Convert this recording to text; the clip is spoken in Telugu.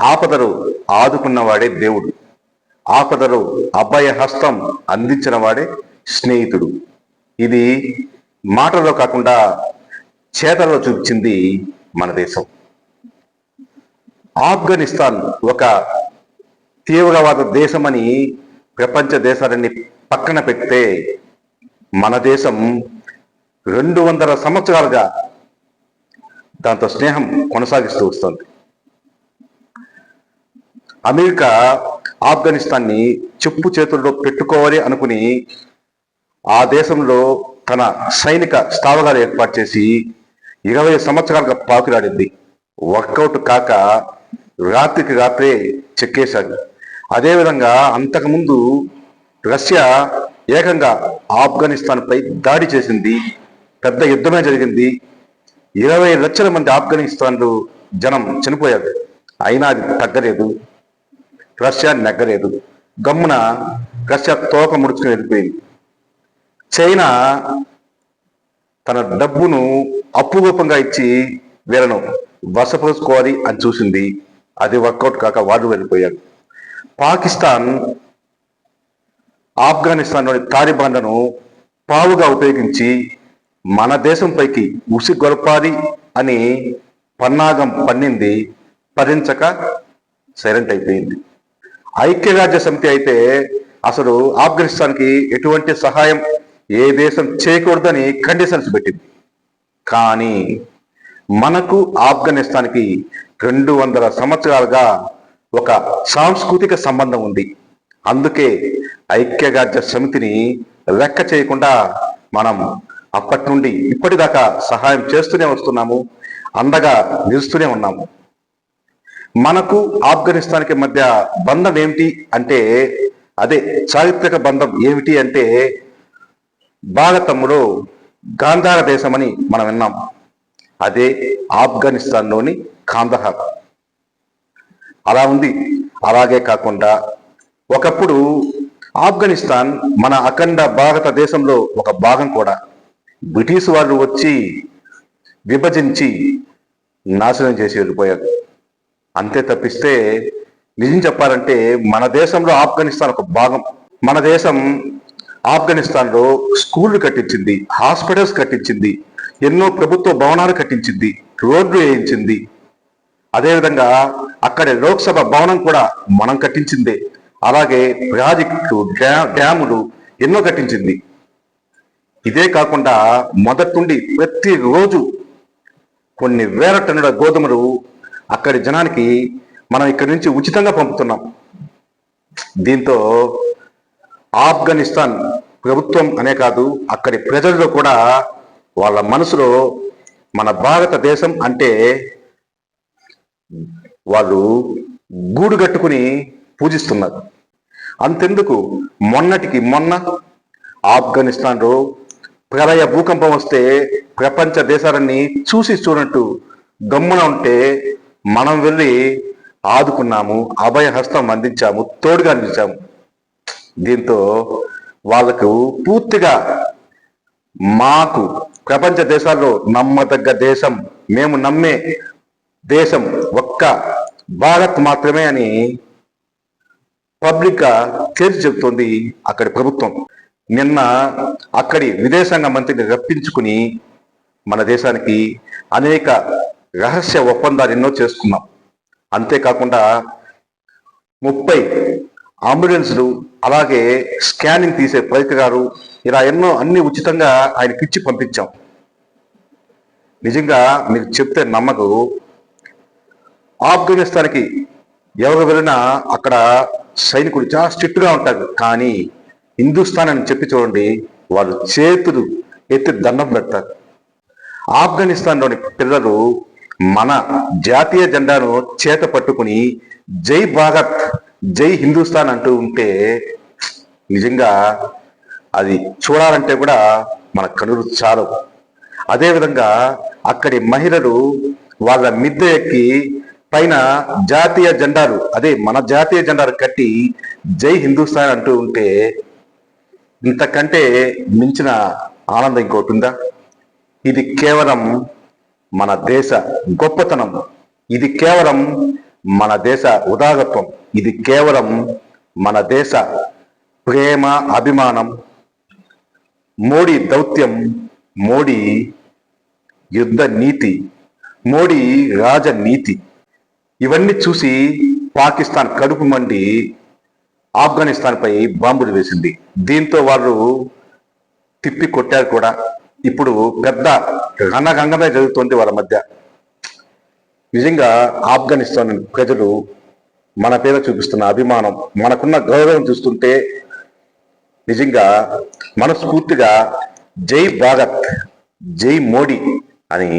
ఆపదలు ఆదుకున్నవాడే దేవుడు. ఆపదలు అభయ హస్తం అందించిన వాడే స్నేహితుడు. ఇది మాటల్లో కాకుండా చేతల్లో చూపించింది మన దేశం. ఆఫ్ఘనిస్తాన్ ఒక తీవ్రవాద దేశమని ప్రపంచ దేశాలన్నీ పక్కన పెడితే మన దేశం రెండు వందల సంవత్సరాలుగా దాంతో స్నేహం కొనసాగిస్తూ వస్తుంది. అమెరికా ఆఫ్ఘనిస్తాన్ని చెప్పు చేతుల్లో పెట్టుకోవాలి అనుకుని ఆ దేశంలో తన సైనిక స్థావరాలు ఏర్పాటు చేసి ఇరవై సంవత్సరాలుగా పాకులాడింది వర్కౌట్ కాక రాత్రికి రాత్రే చెక్కేశారు అదేవిధంగా అంతకుముందు రష్యా ఏకంగా ఆఫ్ఘనిస్తాన్ పై దాడి చేసింది. పెద్ద యుద్ధమే జరిగింది. ఇరవై లక్షల మంది ఆఫ్ఘనిస్తాన్లు జనం చనిపోయారు. అయినా అది తగ్గలేదు. రష్యా నెగ్గలేదు గమ్మున రష్యా తోక ముడుచుకుని వెళ్ళిపోయింది. చైనా తన డబ్బును అప్పు రూపంగా ఇచ్చి వీళ్ళను వసపరుచుకోవాలి అని చూసింది. అది వర్కౌట్ కాక వాళ్ళు వెళ్ళిపోయారు పాకిస్తాన్ ఆఫ్ఘనిస్తాన్లోని తాలిబాన్లను పావుగా ఉపయోగించి మన దేశంపైకి ఉసిగొలపాలి అని పన్నాగం పన్నింది. పరించక సైలెంట్ అయిపోయింది. ఐక్యరాజ్య సమితి అయితే అసలు ఆఫ్ఘనిస్తాన్కి ఎటువంటి సహాయం ఏ దేశం చేయకూడదని కండిషన్స్ పెట్టింది. కానీ మనకు ఆఫ్ఘనిస్తాన్కి రెండు వందల సంవత్సరాలుగా ఒక సాంస్కృతిక సంబంధం ఉంది. అందుకే ఐక్యరాజ్య సమితిని లెక్క చేయకుండా మనం అప్పటి నుండి ఇప్పటిదాకా సహాయం చేస్తూనే వస్తున్నాము అండగా నిలుస్తూనే ఉన్నాము. మనకు ఆఫ్ఘనిస్తాన్కి మధ్య బంధం ఏమిటి అంటే అదే చారిత్రక బంధం ఏమిటి అంటే భారతంలో గాంధార దేశం అని మనం విన్నాం. అదే ఆఫ్ఘనిస్తాన్లోని కాందహార్. అలా ఉంది. అలాగే కాకుండా ఒకప్పుడు ఆఫ్ఘనిస్తాన్ మన అఖండ భారతదేశంలో ఒక భాగం కూడా. బ్రిటిష్ వాళ్ళు వచ్చి విభజించి నాశనం చేసి వెళ్ళిపోయారు. అంతే తప్పిస్తే నిజం చెప్పాలంటే మన దేశంలో ఆఫ్ఘనిస్తాన్ ఒక భాగం. మన దేశం ఆఫ్ఘనిస్తాన్లో స్కూళ్ళు కట్టించింది హాస్పిటల్స్ కట్టించింది ఎన్నో ప్రభుత్వ భవనాలు కట్టించింది రోడ్లు వేయించింది. అదేవిధంగా అక్కడ లోక్సభ భవనం కూడా మనం కట్టించిందే. అలాగే ప్రాజెక్టు డ్యా- డ్యాములు ఎన్నో కట్టించింది. ఇదే కాకుండా మొదటి నుండి ప్రతిరోజు కొన్ని వేల టన్నుల గోధుమలు అక్కడి జనానికి మనం ఇక్కడి నుంచి ఉచితంగా పంపుతున్నాం. దీంతో ఆఫ్ఘనిస్తాన్ ప్రభుత్వం అనే కాదు అక్కడి ప్రజల్లో కూడా వాళ్ళ మనసులో మన భారతదేశం అంటే వాళ్ళు గూడు కట్టుకుని పూజిస్తున్నారు. అంతెందుకు? మొన్నటికి మొన్న ఆఫ్ఘనిస్తాన్లో ప్రళయ భూకంపం వస్తే ప్రపంచ దేశాలన్నీ చూసి చూడనట్టు గమ్మున ఉంటే మనం వెళ్ళి ఆదుకున్నాము అభయహస్తం అందించాము తోడుగా అందించాము దీంతో వాళ్ళకు పూర్తిగా మాకు ప్రపంచ దేశాల్లో నమ్మదగ్గ దేశం మేము నమ్మే దేశం ఒక్క భారత్ మాత్రమే అని పబ్లిక్గా తేల్చి చెబుతోంది అక్కడి ప్రభుత్వం. నిన్న అక్కడి విదేశాంగ మంత్రిని రప్పించుకుని మన దేశానికి అనేక రహస్య ఒప్పందాలు ఎన్నో చేసుకున్నాం. అంతేకాకుండా ముప్పై అంబులెన్స్లు అలాగే స్కానింగ్ తీసే పరికరాలు ఇలా ఎన్నో అన్ని ఉచితంగా ఆయనకి ఇచ్చి పంపించాం. నిజంగా మీకు చెప్తే నమ్మకు. ఆఫ్ఘనిస్తాన్కి ఎవరు వెళ్ళినా అక్కడ సైనికులు చాలా స్ట్రిక్ట్గా ఉంటారు. కానీ హిందుస్థాన్ అని చెప్పి చూడండి వాళ్ళు చేతులు ఎత్తి దండం పెడతారు. ఆఫ్ఘనిస్తాన్లోని పిల్లలు మన జాతీయ జెండాను చేత పట్టుకుని జై భారత్ జై హిందుస్థాన్ అంటూ ఉంటే నిజంగా అది చూడాలంటే కూడా మన కనులు చాలవు అదేవిధంగా అక్కడి మహిళలు వాళ్ళ మిద్దె ఎక్కి పైన జాతీయ జెండాలు అదే మన జాతీయ జెండాలు కట్టి జై హిందుస్థాన్ అంటూ ఉంటే ఇంతకంటే మించిన ఆనందం ఇంకోటి ఉందా? ఇది కేవలం మన దేశ గొప్పతనం. ఇది కేవలం మన దేశ ఉదాగత్వం ఇది కేవలం మన దేశ ప్రేమ అభిమానం మోడీ దౌత్యం మోడీ యుద్ధ నీతి మోడీ రాజనీతి. ఇవన్నీ చూసి పాకిస్తాన్ కడుపు మండి ఆఫ్ఘనిస్తాన్ పై బాంబులు వేసింది. దీంతో వాళ్ళు తిప్పి కొట్టారు కూడా. ఇప్పుడు పెద్ద రణగంగమే జరుగుతుంది వాళ్ళ మధ్య. నిజంగా ఆఫ్ఘనిస్తాన్ ప్రజలు మన పేద చూపిస్తున్న అభిమానం మనకున్న గౌరవం చూస్తుంటే నిజంగా మనస్ఫూర్తిగా జై భారత్ జై మోడీ అని